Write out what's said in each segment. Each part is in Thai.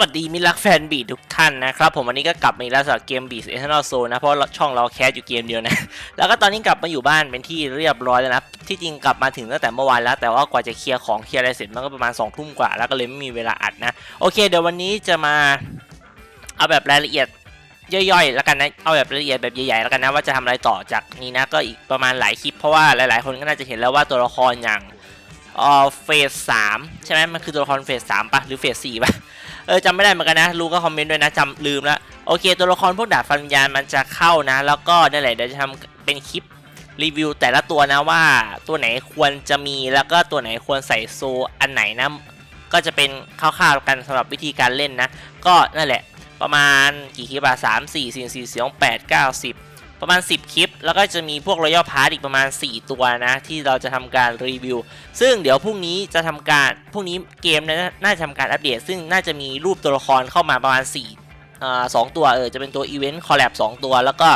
วัสดีมิตรรักแฟนบีทุกท่านนะครับ ผมวันนี้ก็กลับมาอีกแล้วสำหรับเกมบีดเอเทนอลโซนะ เพราะช่องเราแคสอยู่เกมเดียวนะ แล้วก็ตอนนี้กลับมาอยู่บ้านเป็นที่เรียบร้อยแล้วนะ ที่จริงกลับมาถึงตั้งแต่เมื่อวานแล้ว แต่ว่ากว่าจะเคลียร์ของเคลียร์อะไรเสร็จมันก็ประมาณ2องทุ่มกว่าแล้วก็เลยไม่มีเวลาอัดนะ โอเค เดี๋ยววันนี้จะมาเอาแบบรายละเอียดย่อยๆ แล้วกันนะ เอาแบบรายละเอียดแบบใหญ่ๆ แล้วกันนะ ว่าจะทำอะไรต่อจากนี้นะ ก็อีกประมาณหลายคลิป เพราะว่าหลายๆ คนก็น่าจะเห็นแล้วว่าตัวละครอย่างเออเฟสสามใช่ไหมมันคือตัวละครเฟสสามปะหรือเฟสสี่ปะ เออจำไม่ได้เหมือนกันนะรู้ก็คอมเมนต์ด้วยนะจำลืมล้วโอเค ตัวละครพวกดาบฟันวิญญาณมันจะเข้านะ แล้วก็นั่นแหละเดี๋ยวจะทำเป็นคลิปรีวิวแต่ละตัวนะว่าตัวไหนควรจะมีแล้วก็ตัวไหนควรใส่โซอันไหนนะก็จะเป็นคร่าวๆกันสำหรับวิธีการเล่นนะ ก็นั่นแหละประมาณกี่คลิปอะสามสี่สี่สี่สี่แปดเก้าสิบ ประมาณ 10 คลิป แล้วก็จะมีพวกรอยัลพาร์ตอีกประมาณ 4 ตัวนะ ที่เราจะทำการรีวิว ซึ่งเดี๋ยวพรุ่งนี้จะทำการพรุ่งนี้เกมนะน่าจะทำการอัปเดต ซึ่งน่าจะมีรูปตัวละครเข้ามาประมาณ4อ่าสองตัว เออ จะเป็นตัวอีเวนต์คอลแลบ2ตัว แล้วก็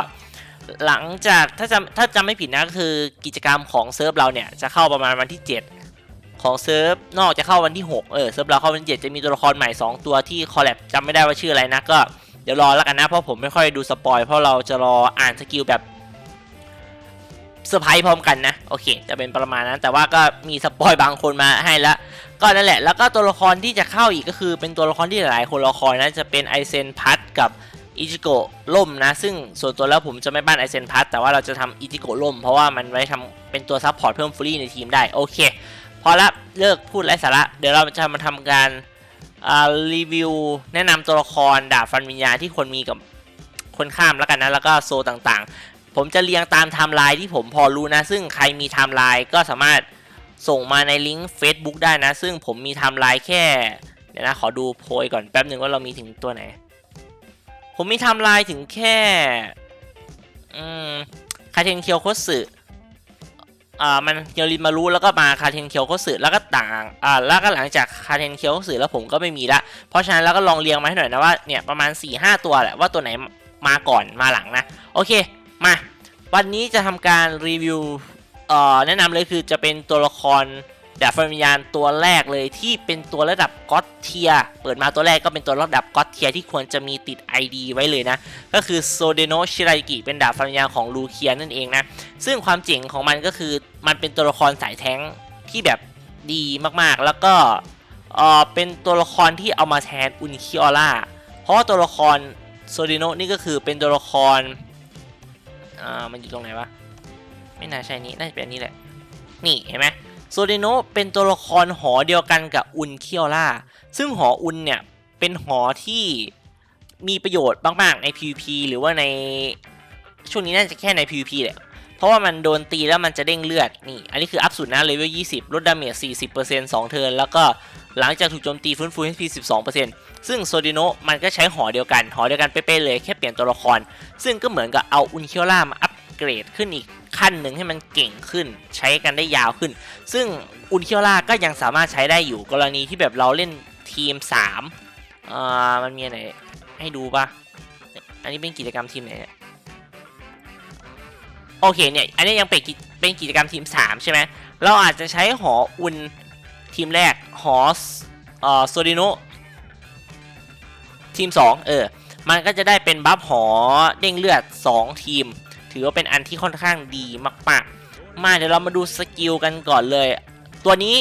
หลังจากถ้าจำถ้าจำไม่ผิดนะก็คือกิจกรรมของเซิร์ฟเราเนี่ยจะเข้าประมาณวันที่ 7 ของเซิร์ฟนอกจะเข้าวันที่ 6 เออเซิร์ฟเราเข้าวันที่7จะมีตัวละครใหม่ 2 ตัวที่คอลแลบจำไม่ได้ว่าชื่ออะไรนะก็ ดี๋ยวรอแล้วกันนะ เพราะผมไม่ค่อยดูสปอยเพราะเราจะรออ่านสกิลแบบเซอร์ไพรส์พร้อมกันนะ โอเค จะเป็นประมาณนั้น แต่ว่าก็มีสปอยบางคนมาให้ล้วก็นั่นแหละ แล้วก็ตัวละครที่จะเข้าอีกก็คือเป็นตัวละครที่หลายคนรอคอยนะ จะเป็นไอเซนพัทกับอิจิโกะล่มนะ ซึ่งส่วนตัวแล้วผมจะไม่บ้านไอเซนพัทแต่ว่าเราจะทำอิจิโกะล่ม เพราะว่ามันไว้ทำเป็นตัวซับพอร์ตเพิ่มฟรีในทีมได้ โอเค พอละ เลิกพูดไร้สาระ เดี๋ยวเราจะมาทำการ รีวิวแนะนำตัวละครดาบฟันวิญญาณที่คนมีกับคนข้ามแล้วกันนะแล้วก็โซต่างๆ ผมจะเรียงตามไทม์ไลน์ที่ผมพอรู้นะ ซึ่งใครมีไทม์ไลน์ก็สามารถส่งมาในลิงก์ Facebook ได้นะ ซึ่งผมมีไทม์ไลน์แค่เดี๋ยวนะขอดูโพยก่อนแป๊บหนึ่งว่าเรามีถึงตัวไหน ผมมีไทม์ไลน์ถึงแค่อืมคาเทนเคียวโคสึ อ่ามันเคียวรินมารู้แล้วก็มาคาเทนเคียวก็สือแล้วก็ต่างอ่าแล้วก็หลังจากคาเทนเคียวก็สือแล้วผมก็ไม่มีละเพราะฉะนั้นแล้วก็ลองเรียงมาให้หน่อยนะว่าเนี่ยประมาณ 4-5ตัวแหละว่าตัวไหนมาก่อนมาหลังนะโอเคมา วันนี้จะทำการรีวิวเอ่อแนะนำเลยคือจะเป็นตัวละคร ดาบฟันวิญญาณตัวแรกเลยที่เป็นตัวระดับก็อตเทียเปิดมาตัวแรกก็เป็นตัวระดับก็อตเทียที่ควรจะมีติด ID ไว้เลยนะ ก็คือโซเดโนชิรากิเป็นดาบฟันวิญญาณของลูเคียนั่นเองนะ ซึ่งความเจ๋งของมันก็คือมันเป็นตัวละครสายแท้งที่แบบดีมากๆ แล้วก็เออเป็นตัวละครที่เอามาแทนอุนคิออร่าเพราะว่าตัวละครโซเดโนนี่ก็คือเป็นตัวละครอ่ามันอยู่ตรงไหนวะไม่น่าใช่นี้น่าจะเป็นนนี้แหละนี่เห็นไหม โซเดโนเป็นตัวละครหอเดียวกันกับอุนเคียวล่า ซึ่งหออุนเนี่ย เป็นหอที่มีประโยชน์มากๆใน PVP หรือว่าในช่วงนี้น่าจะแค่ใน PVP แหละเพราะว่ามันโดนตีแล้วมันจะเด้งเลือดนี่ อันนี้คืออัพสุดนะเลเวล 20 ลดดาเมจ 40% 2 เทิร์น แล้วก็หลังจากถูกโจมตีฟื้นฟู HP 12%ซึ่งโซดิโนมันก็ใช้หอเดียวกัน หอเดียวกันเป๊ะๆเลยแค่เปลี่ยนตัวละคร ซึ่งก็เหมือนกับเอาอุนเคียวล่ามาอัปเกรดขึ้นอีก ขั้นหนึ่งให้มันเก่งขึ้น ใช้กันได้ยาวขึ้น ซึ่งอุนเคียวล่าก็ยังสามารถใช้ได้อยู่กรณีที่แบบเราเล่นทีม3อ่ามันมีอะไรให้ดูปะอันนี้เป็นกิจกรรมทีมไหนเนี่ยโอเคเนี่ยอันนี้ยังเป็นกิเป็นกิจกรรมทีม 3 ใช่ไหมเราอาจจะใช้หออุนทีมแรกหอเอ่อโซดิโนทีม 2 เออ มันก็จะได้เป็นบัฟหอเด้งเลือด 2 ทีม ถือว่าเป็นอันที่ค่อนข้างดีมากๆ มาเดี๋ยวเรามาดูสกิลกันก่อนเลย ตัวนี้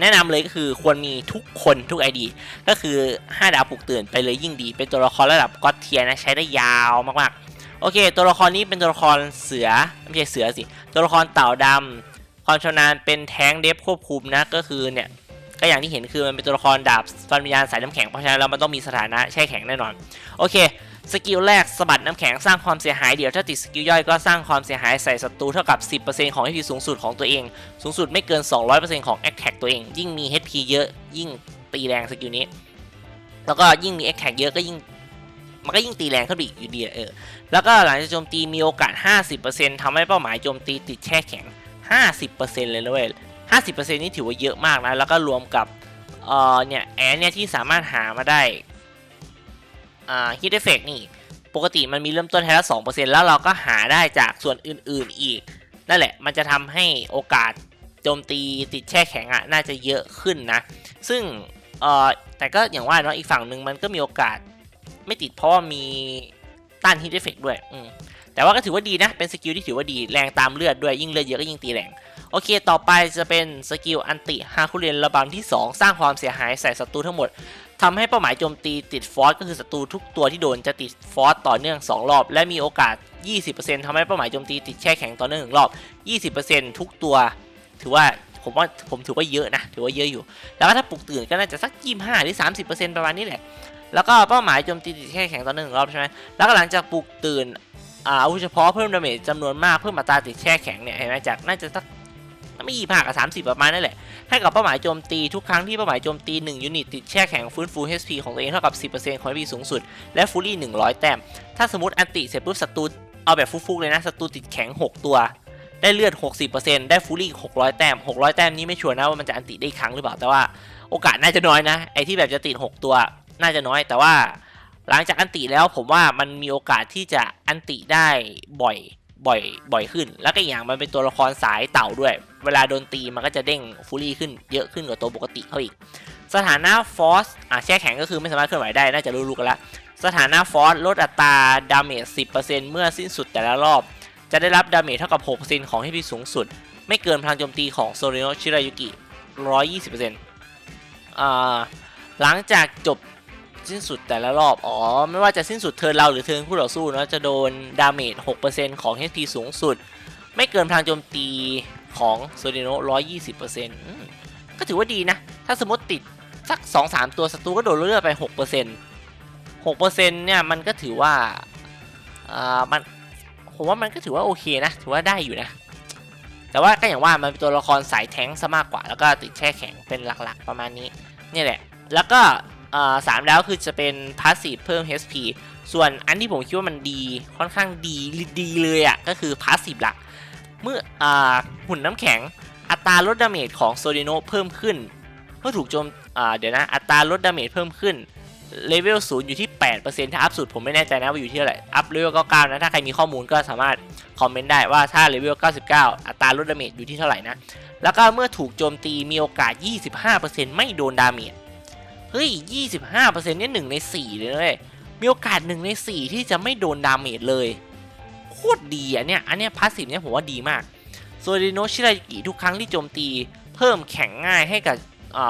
แนะนำเลยก็คือควรมีทุกคนทุก ID ก็คือ 5 ดาวปลุกตื่นไปเลยยิ่งดี เป็นตัวละครระดับก็อตเทียนะใช้ได้ยาวมากๆ โอเค ตัวละครนี้เป็นตัวละครเสือไม่ใช่เสือสิ ตัวละครเต่าดำความชำนาญเป็นแท้งเดฟควบคุมนะก็คือเนี่ยก็อย่างที่เห็นคือมันเป็นตัวละครดาบฟันวิญญาณสายน้ำแข็งเพราะฉะนั้นแล้วมันต้องมีสถานะแช่แข็งแน่นอน โอเค สกิลแรกสะบัดน้ำแข็งสร้างความเสียหายเดี๋ยวถ้าติดสกิลย่อยก็สร้างความเสียหายใส่ศัตรูเท่ากับ 10%ของ HP สูงสุดของตัวเอง สูงสุดไม่เกิน 200%ของ Attack ตัวเอง ยิ่งมี HP เยอะยิ่งตีแรงสกิลนี้ แล้วก็ยิ่งมี Attack เยอะก็ยิ่งมันก็ยิ่งตีแรงขึ้นไปอีกอยู่ดีเออ แล้วก็หลังจากโจมตีมีโอกาส 50%ทำให้เป้าหมายโจมตีติดแช่แข็ง 50%เลยนะเว้ย50%นี่ถือว่าเยอะมากนะ แล้วก็รวมกับ เอ่อ เนี่ย แอนเนี่ยที่สามารถหามาได้ อ่าฮิตเอฟเฟกนี่ ปกติมันมีเริ่มต้นแค่ละ2%แล้วเราก็หาได้จากส่วนอื่น ๆอีก นั่นแหละมันจะทำให้โอกาสโจมตีติดแช่แข็งอะน่าจะเยอะขึ้นนะ ซึ่งเอ่อแต่แต่ก็อย่างว่าเนาะอีกฝั่งหนึ่งมันก็มีโอกาสไม่ติดเพราะว่ามีต้านฮิตเอฟเฟกด้วยอืมแต่ว่าก็ถือว่าดีนะ เป็นสกิลที่ถือว่าดีแรงตามเลือดด้วยยิ่งเลือดเยอะก็ยิ่งตีแรง โอเค ต่อไปจะเป็นสกิลอันติฮาคุเรนระบำที่ 2 สร้างความเสียหายใส่ศัตรูทั้งหมด ทำให้เป้าหมายโจมตีติดฟอสก็คือศัตรูทุกตัวที่โดนจะติดฟอสต่อเนื่อง 2 รอบ และมีโอกาส 20%ทำให้เป้าหมายโจมตีติดแช่แข็งต่อเนื่องหนึ่งรอบ 20%ทุกตัว ถือว่าผมว่าผมถือว่าเยอะนะถือว่าเยอะอยู่ แล้วก็ถ้าปลุกตื่นก็น่าจะสัก 25 หรือ 30%ประมาณนี้แหละ แล้วก็เป้าหมายโจมตีติดแช่แข็งต่อเนื่องหนึ่งรอบใช่ไหมแล้วก็หลังจากปลุกตื่นอ่าอาวุธเฉพาะเพิ่มดาเมจจำนวนมากเพิ่มอัตราติดแช่แข็งเนี่ยเห็นไหมจากน่าจะสัก ไม่ยี่ห้ากับสามสิบประมาณนั่นแหละ ให้กับเป้าหมายโจมตีทุกครั้งที่เป้าหมายโจมตี1ยูนิตติดแช่แข็งฟื้นฟู HP ของตัวเองเท่ากับ10%ของ HP สูงสุด และฟูลี่100แต้ม ถ้าสมมติอันติเสร็จปุ๊บศัตรูเอาแบบฟุกๆเลยนะศัตรูติดแข็ง6ตัวได้เลือด 60%ได้ฟูลี่ 600 แต้ม 600 แต้มนี้ไม่ชัวร์นะว่ามันจะอันติได้ครั้งหรือเปล่า แต่ว่าโอกาสน่าจะน้อยนะ ไอที่แบบจะติด 6 ตัวน่าจะน้อย แต่ว่าหลังจากอันติแล้วผมว่ามันมีโอกาสที่จะอันติได้บ่อย บ่อยบ่อยขึ้น แล้วก็อย่างมันเป็นตัวละครสายเต่าด้วย เวลาโดนตีมันก็จะเด้งฟูลี่ขึ้นเยอะขึ้นกว่าตัวปกติเขาอีก สถานะฟอสอะแช่แข็งก็คือไม่สามารถเคลื่อนไหวได้น่าจะรู้ๆกันล้วสถานะฟอสลดอัตราดาเมจ 10%เมื่อสิ้นสุดแต่ละรอบ จะได้รับดาเมจเท่ากับ 6%ของ HP สูงสุด ไม่เกินพลังโจมตีของโซริโนชิรายุกิ 120%อ่าหลังจากจบ สิ้นสุดแต่ละรอบ อ๋อ ไม่ว่าจะสิ้นสุดเทิร์นเราหรือเทิร์นคู่ต่อสู้เนะจะโดนดาเมจ 6%ของ HP สูงสุด ไม่เกินพลังโจมตีของโซริโน120%ก็ถือว่าดีนะ ถ้าสมมติติดสักสองสามตัวศัตรูก็โดนเลือดไปหกเปอร์เนี่ยมันก็ถือว่าอ่ามันผมว่ามันก็ถือว่าโอเคนะ ถือว่าได้อยู่นะ แต่ว่าก็อย่างว่ามันเป็นตัวละครสายแท้งซะมากกว่า แล้วก็ติดแช่แข็งเป็นหลักๆประมาณนี้ นี่แหละ แล้วก็ สามแล้วคือจะเป็นพาสซีฟเพิ่ม HP ส่วนอันที่ผมคิดว่ามันดีค่อนข้างดีดีเลยอะ่ะก็คือพาสซีฟหลัก เมื่ออหุ่นน้ำแข็งอัตราลดดาเมจของโซดิโนเพิ่มขึ้นเมื่อถูกโจมเดี๋ยวนะอัตราลดดาเมจเพิ่มขึ้นเลเวลศูนย์อยู่ที่ 8%ถ้าอัพสุดผมไม่แน่ใจนะว่าอยู่ที่เท่าไหร่อัพเลเวล99นะถ้าใครมีข้อมูลก็สามารถคอมเมนต์ได้ว่าถ้าเลเวล99 อัตราลดดาเมจอยู่ที่เท่าไหร่นะแล้วก็เมื่อถูกโจมตีมีโอกาส 25%ไม่โดนดาเมจ เฮ้ย 25%เนี่ย1ใน 4 เลยนะเว้ยมีโอกาส1ใน 4 ที่จะไม่โดนดาเมจเลย โคตรดีอะเนี่ย อันเนี้ยพาสซีฟเนี่ยผมว่าดีมากโซเดโนชิรากิทุกครั้งที่โจมตี เพิ่มแข็งง่ายให้กับ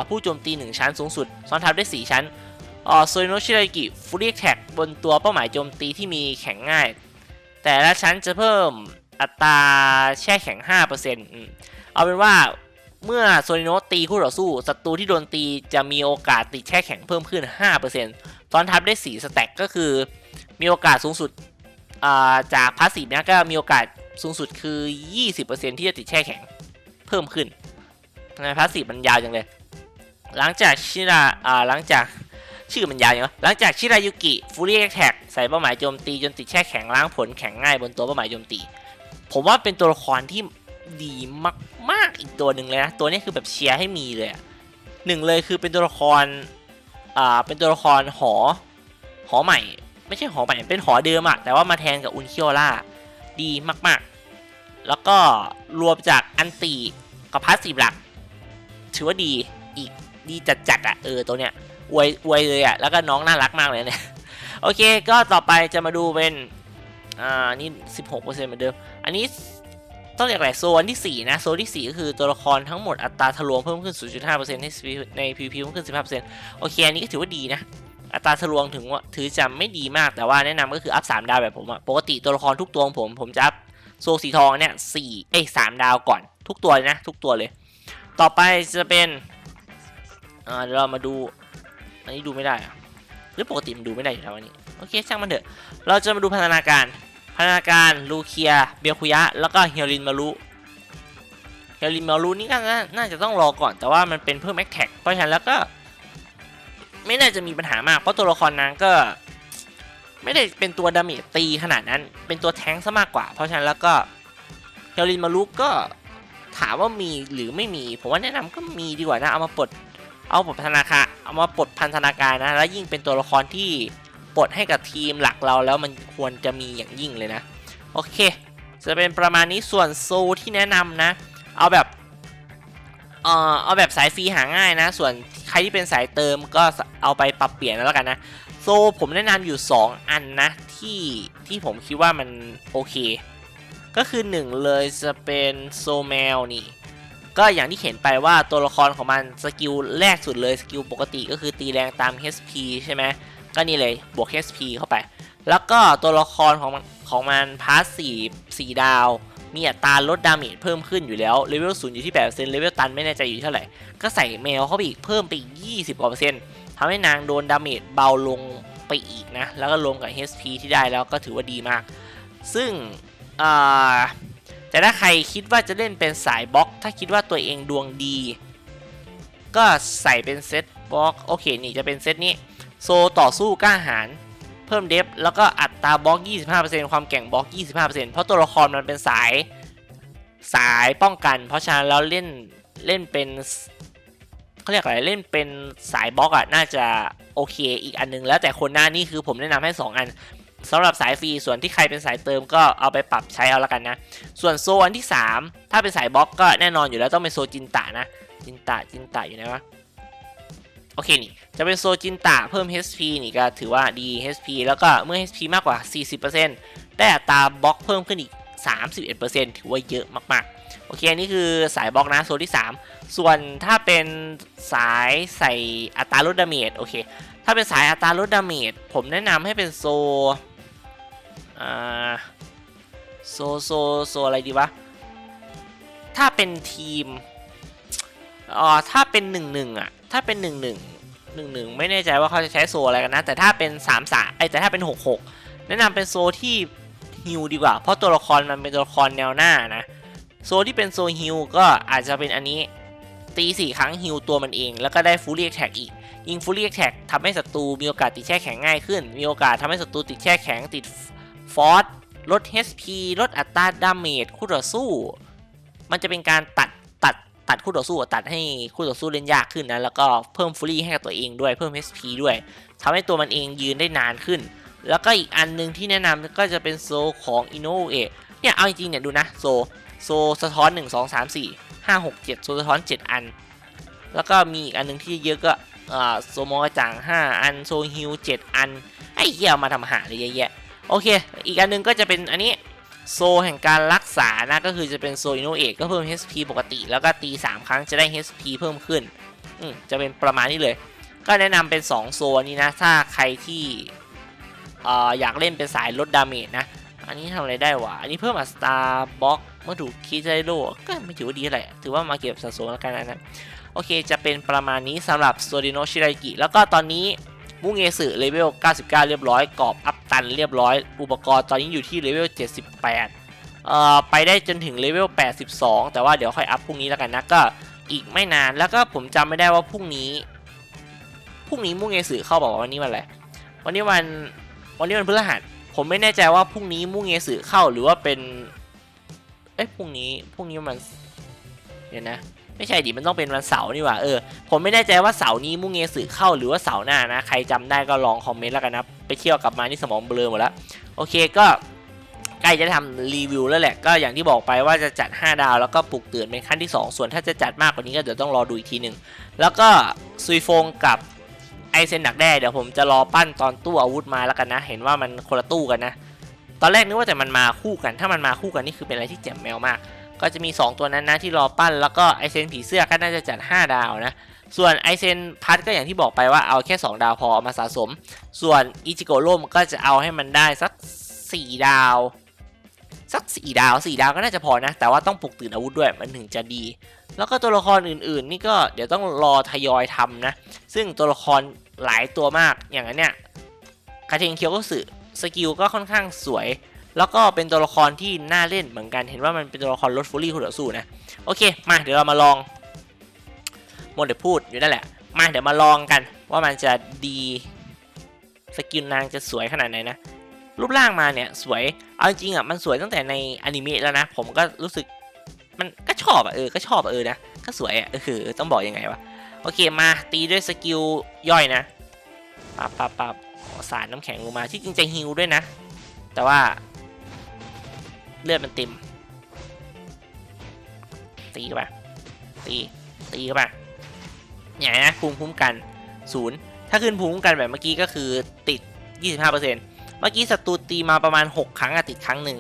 ผู้โจมตี 1 ชั้นสูงสุด ซ้อนทับได้ 4 ชั้นอ่าโซโนชิรากิฟูริแท็กบนตัวเป้าหมายโจมตีที่มีแข็งง่าย แต่ละชั้นจะเพิ่มอัตราแช่แข็ง 5%เอาเป็นว่า เมื่อโซนิโนตีคู่ต่อสู้ศัตรูที่โดนตีจะมีโอกาสติดแช่แข็งเพิ่มขึ้น5%ซ้อนทับได้ 4 สแต็กก็คือ มีโอกาสสูงสุดอ่าจากพาสซีฟนี่ยก็มีโอกาสสูงสุดคือ 20%ที่จะติดแช่แข็งเพิ่มขึ้นในพาสซีฟมันยาวจังเลย หลังจากชิราอ่าหลังจากชื่อมันยาวอย่าะหลังจากชิรายุกิฟูรี่แท็กใส่เป้าหมายโจมตีจนติดแช่แข็งล้างผลแข็งง่ายบนตัวเป้าหมายโจมตี ผมว่าเป็นตัวละครที่ ดีมากๆอีกตัวหนึ่งเลยนะ ตัวนี้คือแบบเชียร์ให้มีเลยหนึ่งเลยคือเป็นตัวละครอ่าเป็นตัวละครหอ หอใหม่ ไม่ใช่หอใหม่ เป็นหอเดิมอะแต่ว่ามาแทนกับอุนคิโอล่าดีมากๆ แล้วก็รวมจากอันตีกับพาสซีฟหลัก ถือว่าดีอีกดีจัดจัดๆอะเออตัวเนี้ยอวยอวยเลยอะแล้วก็น้องน่ารักมากเลยเนี่ยโอเค ก็ต่อไปจะมาดูเป็น อ่า นี่ 16%เหมือนเดิม อันนี้ ต้องเรียกอะไรโซนที่ 4 นะ โซนที่ 4 ก็คือตัวละครทั้งหมดอัตราทะลวงเพิ่มขึ้น 0.5%ในใน PVP เพิ่มขึ้น 15%โอเค อันนี้ก็ถือว่าดีนะ อัตราทะลวงถึงว่าถือจะไม่ดีมากแต่ว่าแนะนำก็คืออัพ 3 ดาวแบบผมอะปกติตัวละครทุกตัวของผมผมจะอัพโซสีทองเนี่ยสี่เอ้ยสามดาวก่อนทุกตัวนะ ทุกตัวเลย ต่อไปจะเป็นอ่าเดี๋ยวเรามาดู อันนี้ดูไม่ได้หรือปกติมันดูไม่ได้อยู่แล้วอันนี้โอเคช่างมันเถอะ เราจะมาดูพัฒนาการ พัฒนาการลูเคียเบียคุยะ แล้วก็เฮียรินมารุเฮียรินมารุนี่ก็น่าจะต้องรอก่อนแต่ว่ามันเป็นเพิ่มแม็กแท็กเพราะฉะนั้นแล้วก็ ไม่น่าจะมีปัญหามาก เพราะตัวละครนั้นก็ ไม่ได้เป็นตัวดาเมจตีขนาดนั้น เป็นตัวแท้งซะมากกว่า เพราะฉะนั้นแล้วก็เฮียรินมารุก็ถามว่ามีหรือไม่มี ผมว่าแนะนำก็มีดีกว่านะเอามาปลดเอาปลดพันธนาการเอามาปลดพันธนาการนะ แล้วยิ่งเป็นตัวละครที่ ปลดให้กับทีมหลักเราแล้วมันควรจะมีอย่างยิ่งเลยนะ โอเค จะเป็นประมาณนี้ส่วนโซที่แนะนำนะ เอาแบบเอ่อเอาแบบสายฟรีหาง่ายนะ ส่วนใครที่เป็นสายเติมก็เอาไปปรับเปลี่ยนแล้วกันนะโซผมแนะนำอยู่ 2 อันนะ ที่ที่ผมคิดว่ามันโอเค ก็คือ 1 เลยจะเป็นโซแมวนี่ ก็อย่างที่เห็นไปว่าตัวละครของมันสกิลแรกสุดเลย สกิลปกติก็คือตีแรงตาม HP ใช่ไหม ก็นี่เลยบวก HP เข้าไป แล้วก็ตัวละครของมันของมันพาสซีฟสี่ดาว มีอัตราลดดาเมจเพิ่มขึ้นอยู่แล้วเลเวลศูนย์อยู่ที่8%เซนเลเวลตันไม่แน่ใจอยู่เท่าไหร่ ก็ใส่แมวเข้าไปอีกเพิ่มไปอีก20กว่าเปอร์เซ็นต์ทำให้นางโดนดาเมจเบาลงไปอีกนะ แล้วก็รวมกับ HP ที่ได้แล้วก็ถือว่าดีมาก ซึ่งแต่ถ้าใครคิดว่าจะเล่นเป็นสายบล็อก ถ้าคิดว่าตัวเองดวงดี ก็ใส่เป็นเซตบล็อกโอเคนี่จะเป็นเซตนี้ โซต่อสู้กล้าหาญเพิ่มเดฟแล้วก็อัตราบล็อก 25%ความแกร่งบล็อก 25%เพราะตัวละครมันเป็นสายสายป้องกัน เพราะฉะนั้นแล้วเล่นเล่นเป็นเขาเรียกอะไรเล่นเป็นสายบล็อกอะน่าจะโอเคอีกอันนึง แล้วแต่คนหน้านี่คือผมแนะนำให้ 2 อันสำหรับสายฟรีส่วนที่ใครเป็นสายเติมก็เอาไปปรับใช้เอาละกันนะ ส่วนโซอันที่ 3 ถ้าเป็นสายบล็อกก็แน่นอนอยู่แล้วต้องเป็นโซจินตะนะจินตะจินตะอยู่ไหนวะ โอเคนี่ จะเป็นโซจินตะเพิ่ม HP นี่ก็ถือว่าดี HP แล้วก็เมื่อ HP มากกว่า 40%ได้อัตราบล็อกเพิ่มขึ้นอีก 31%ถือว่าเยอะมากๆ โอเค อันนี้คือสายบล็อกนะโซนที่ 3 ส่วนถ้าเป็นสายใส่อัตราลดดาเมจโอเค ถ้าเป็นสายอัตราลดดาเมจผมแนะนำให้เป็นโซอ่าโซโซโซอะไรดีวะ ถ้าเป็นทีมอ๋อถ้าเป็นหนึ่งหนึ่งอะ ถ้าเป็นหนึ่งหนึ่งหนึ่งหนึ่งไม่แน่ใจว่าเขาจะใช้โซอะไรกันนะ แต่ถ้าเป็นสามสาไอแต่ถ้าเป็นหกหกแนะนำเป็นโซที่ฮิวดีกว่า เพราะตัวละครมันเป็นตัวละครแนวหน้านะ โซที่เป็นโซฮิวก็อาจจะเป็นอันนี้ตีสี่ครั้งฮิวตัวมันเอง แล้วก็ได้ฟูลี่แท็กอีก ยิงฟูลี่แท็กทำให้ศัตรูมีโอกาสติดแช่แข็งง่ายขึ้น มีโอกาสทำให้ศัตรูติดแช่แข็งติดฟอสลด HP ลดอัตราดาเมจคู่ต่อสู้ มันจะเป็นการตัด ตัดคู่ต่อสู้ตัดให้คู่ต่อสู้เล่นยากขึ้นนะแล้วก็เพิ่มฟูลี่ให้กับตัวเองด้วยเพิ่ม HP ด้วยทำให้ตัวมันเองยืนได้นานขึ้น แล้วก็อีกอันหนึงที่แนะนำก็จะเป็นโซของ i n n o v a เนี่ยเอาจริงๆเนี่ยดูนะโซโซสะท้อน 1 2 3 4 5 6 7 โซสะท้อน 7 อัน แล้วก็มีอีกอันหนึงที่เยอะก็โซมอกระจ่าง 5 อันโซฮิว 7 อัน ไอ้เหี้ยมาทำอาหาเลยเยอะแยะ โอเค อีกอันหนึงก็จะเป็นอันนี้โซแห่งการรัก ษานะก็คือจะเป็นโซอินโนเอกก็เพิ่ม HP ปกติ แล้วก็ตี 3 ครั้งจะได้ HP เพิ่มขึ้นอืจะเป็นประมาณนี้เลย ก็แนะนำเป็น 2 โซนนี้นะ ถ้าใครที่เอ่ออยากเล่นเป็นสายลดดาเมจนะ อันนี้ทำอะไรได้วะ อันนี้เพิ่มอัตราบ็อกเมื่อถูกคิดได้โลก็ไม่ถือว่าดีอะไร ถือว่ามาเก็บสะสมแล้วกันนะ โอเคจะเป็นประมาณนี้สำหรับโซดิโนชิไรกิ แล้วก็ตอนนี้มุงเอสึเลเวล 99 เรียบร้อย กรอบอัพตันเรียบร้อย อุปกรณ์ตอนนี้อยู่ที่เลเวล 78 ไปได้จนถึงเลเวล 82 แต่ว่าเดี๋ยวค่อยอัพพรุ่งนี้แล้วกันนะก็อีกไม่นานแล้วก็ผมจำไม่ได้ว่าพรุ่งนี้พรุ่งนี้มุงเอสึเข้าบอกว่าวันนี้วันอะไรวันนี้วันวันนี้วันพฤหัส ผมไม่แน่ใจว่าพรุ่งนี้มุงเอสึเข้าหรือว่าเป็นเอ้ยพรุ่งนี้พรุ่งนี้มันเดี๋ยวนะไม่ใช่ดิมันต้องเป็นวันเสาร์นี่หว่าเออผมไม่แน่ใจว่าเสาร์นี้มุงเงสึเข้าหรือว่าเสาร์หน้านะใครจำได้ก็ลองคอมเมนต์แล้วกันนะไปเที่ยวกลับมานี่สมองเบลอหมดแล้วโอเคก็ ใกล้จะทำรีวิวแล้วแหละ ก็อย่างที่บอกไปว่าจะจัด 5 ดาว แล้วก็ปลุกตื่นเป็นขั้นที่ 2 ส่วนถ้าจะจัดมากกว่านี้ก็เดี๋ยวต้องรอดูอีกทีหนึ่งแล้วก็ซุยฟงกับไอเซนดักแด้เดี๋ยวผมจะรอปั้นตอนตู้อาวุธมาแล้วกันนะ เห็นว่ามันคนละตู้กันนะ ตอนแรกนึกว่าแต่มันมาคู่กัน ถ้ามันมาคู่กันนี่คือเป็นอะไรที่แจ่มแมวมาก ก็จะมี 2 ตัวนั้นนะที่รอปั้นแล้วก็ไอเซนผีเสื้อก็น่าจะจัด 5 ดาวนะส่วนไอเซนพัดก็อย่างที่บอกไปว่าเอาแค่ 2 ดาวพอเอามาสะสม ส่วนอิจิโกโร่มก็จะเอาให้มันได้สัก 4 ดาว สัก4ดาว4ดาวก็น่าจะพอนะ แต่ว่าต้องปลุกตื่นอาวุธด้วยมันถึงจะดี แล้วก็ตัวละครอื่นๆ นี่ก็เดี๋ยวต้องรอทยอยทำนะ ซึ่งตัวละครหลายตัวมากอย่างนั้นเนี่ยคาเทงเคียวก็สึสกิลก็ค่อนข้างสวย แล้วก็เป็นตัวละครที่น่าเล่นเหมือนกันเห็นว่ามันเป็นตัวละครลดฟูลี่คู่ต่อสู้นะโอเค มาเดี๋ยวเรามาลองโมดเดลพูดอยู่นั่นแหละมาเดี๋ยวมาลองกันว่ามันจะดีสกิลนางจะสวยขนาดไหนนะ รูปร่างมาเนี่ยสวย เอาจริงอะมันสวยตั้งแต่ในอนิเมะแล้วนะ ผมก็รู้สึกมันก็ชอบอะเออ ก็ชอบอะเออนะ ก็สวยอะเออต้องบอกยังไงวะ โอเคมาตีด้วยสกิลย่อยนะปับปับปับสารน้ำแข็งลงมาที่จริงจะฮิวด้วยนะ แต่ว่า เลือดมันเต็ม ตีเข้าไปตีตีเข้าไปเนี่ยนะภูมิคุ้มกันศูนย์ถ้าขึ้นภูมิคุ้มกันแบบเมื่อกี้ก็คือติด 25%เมื่อกี้ศัตรูตีมาประมาณ 6 ครั้งอะติดครั้งหนึ่ง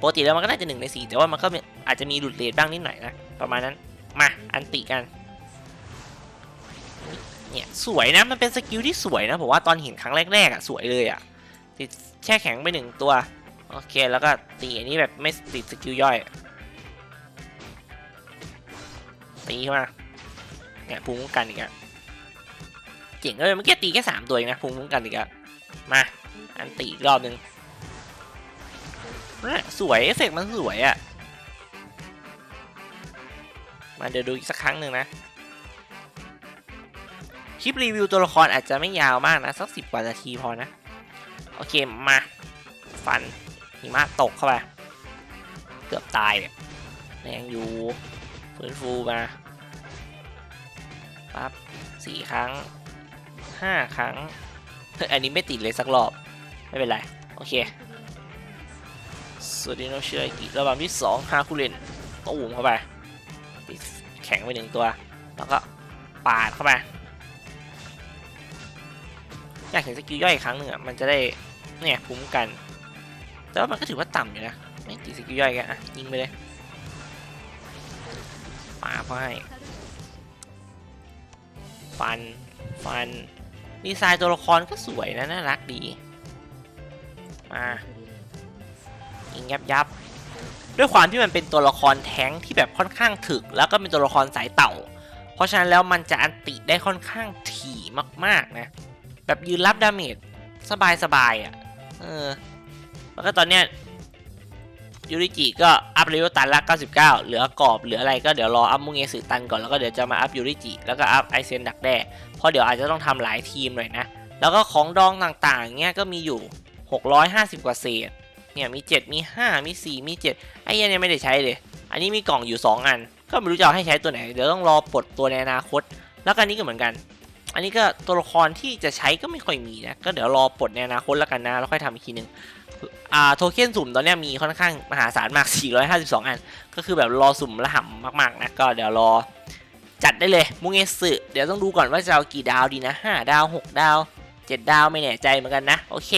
ปกติแล้วมันก็น่าจะ1ใน4แต่ว่ามันก็อาจจะมีหลุดเลทบ้างนิดหน่อยนะ ประมาณนั้น มาอันติกัน เนี่ยสวยนะ มันเป็นสกิลที่สวยนะผมว่าตอนเห็นครั้งแรกๆอะสวยเลยอะติดแช่แข็งไปหนึ่งตัว โอเคแล้วก็ตีอันนี้แบบไม่ติดสกิลย่อยตีเข้ามาเนี่ยภูมิคุ้มกันอีกอะเจ๋งเลยเมื่อกี้ตีแค่สามตัวเองนะภูมิคุ้มกันอีกอะมา อันตีอีกรอบหนึ่งสวยเอฟเฟกต์มันสวยอะมาเดี๋ยวดูอีกสักครั้งหนึ่งนะ คลิปรีวิวตัวละครอาจจะไม่ยาวมากนะ สักสิบกว่านาทีพอนะ โอเค มา ฟันหิมะตกเข้าไปเกือบตายเนี่ยแรงอยู่ฟื้นฟูมาปั๊บสี่ครั้งห้าครั้งเฮ้ยอันนี้ไม่ติดเลยสักรอบ ไม่เป็นไร โอเคสวัสดีน้องเชื่อกิระบำที่สองฮาคุเรนตูมเข้าไปแข็งไปหนึ่งตัว แล้วก็ปาดเข้าไปอยากเห็นสกิลย่อยอีกครั้งหนึ่งอะมันจะได้เนี่ยคุ้มกัน แต่ว่ามันก็ถือว่าต่ำอยู่นะไม่ตีสกิลย่อยกันอะยิงไปเลยปาเขาให้ฟันฟันดีไซน์ตัวละครก็สวยนะน่ารักดี มายิงยับยับด้วยความที่มันเป็นตัวละครแท้งที่แบบค่อนข้างถึก แล้วก็เป็นตัวละครสายเต่า เพราะฉะนั้นแล้วมันจะอันติได้ค่อนข้างถี่มากๆนะ แบบยืนรับดาเมจสบายๆอะ เออ แล้วก็ตอนเนี้ยยูริจิก็อัพเลเวลตันละ 99 เหลือกรอบเหลืออะไรก็เดี๋ยวรออัพมุงเงสึตันก่อนแล้วก็เดี๋ยวจะมาอัพยูริจิแล้วก็อัพไอเซนดักแด้เพราะเดี๋ยวอาจจะต้องทำหลายทีมหน่อยนะ แล้วก็ของดองต่างๆเงี้ยก็มีอยู่ 650 กว่าเศษ เนี่ยมี 7 มี 5 มี 4 มี 7 ไอ้เหี้ยเนี่ยไม่ได้ใช้เลย อันนี้มีกล่องอยู่ 2 อัน ก็ไม่รู้จะเอาให้ใช้ตัวไหน เดี๋ยวต้องรอปลดตัวในอนาคต แล้วก็อันนี้ก็เหมือนกัน อันนี้ก็ตัวละครที่จะใช้ก็ไม่ค่อยมีนะ ก็เดี๋ยวรอปลดในอนาคตแล้วกันนะ แล้วค่อยทำอีกทีหนึ่งอ่าโทเค็นสุ่มตอนนี้มีค่อนข้างมหาศาลมาก 452 อัน ก็คือแบบรอสุ่มระห่ำมากๆนะ ก็เดี๋ยวรอจัดได้เลยมุงเงสึเดี๋ยวต้องดูก่อนว่าจะเอากี่ดาวดีนะ 5 ดาว 6 ดาว 7 ดาวไม่แน่ใจเหมือนกันนะ โอเค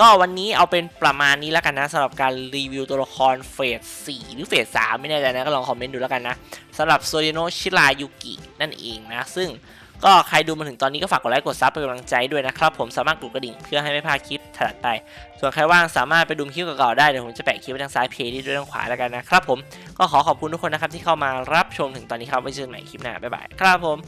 ก็วันนี้เอาเป็นประมาณนี้แล้วกันนะสำหรับการรีวิวตัวละครเฟส4หรือเฟส3ไม่แน่ใจนะก็ลองคอมเมนต์ดูแล้วกันนะสำหรับโซ i โนชิรายุกินั่นเองนะ ซึ่งก็ใครดูมาถึงตอนนี้ก็ฝากกดไลค์กดซับเป็นกำลังใจด้วยนะครับ ผมสามารถกดกระดิ่งเพื่อให้ไม่พลาดคลิปถัดไป ส่วนใครว่างสามารถไปดูคลิปเก่าๆได้ เดี๋ยวผมจะแปะคลิปไว้ทางซ้ายเพจนี้ด้วยทางขวาแล้วกันนะครับผมก็ขอขอบคุณทุกคนนะครับที่เข้ามารับชมถึงตอนนี้ครับไว้เจอกันใหม่คลิปหน้าบ๊ายบายครับผม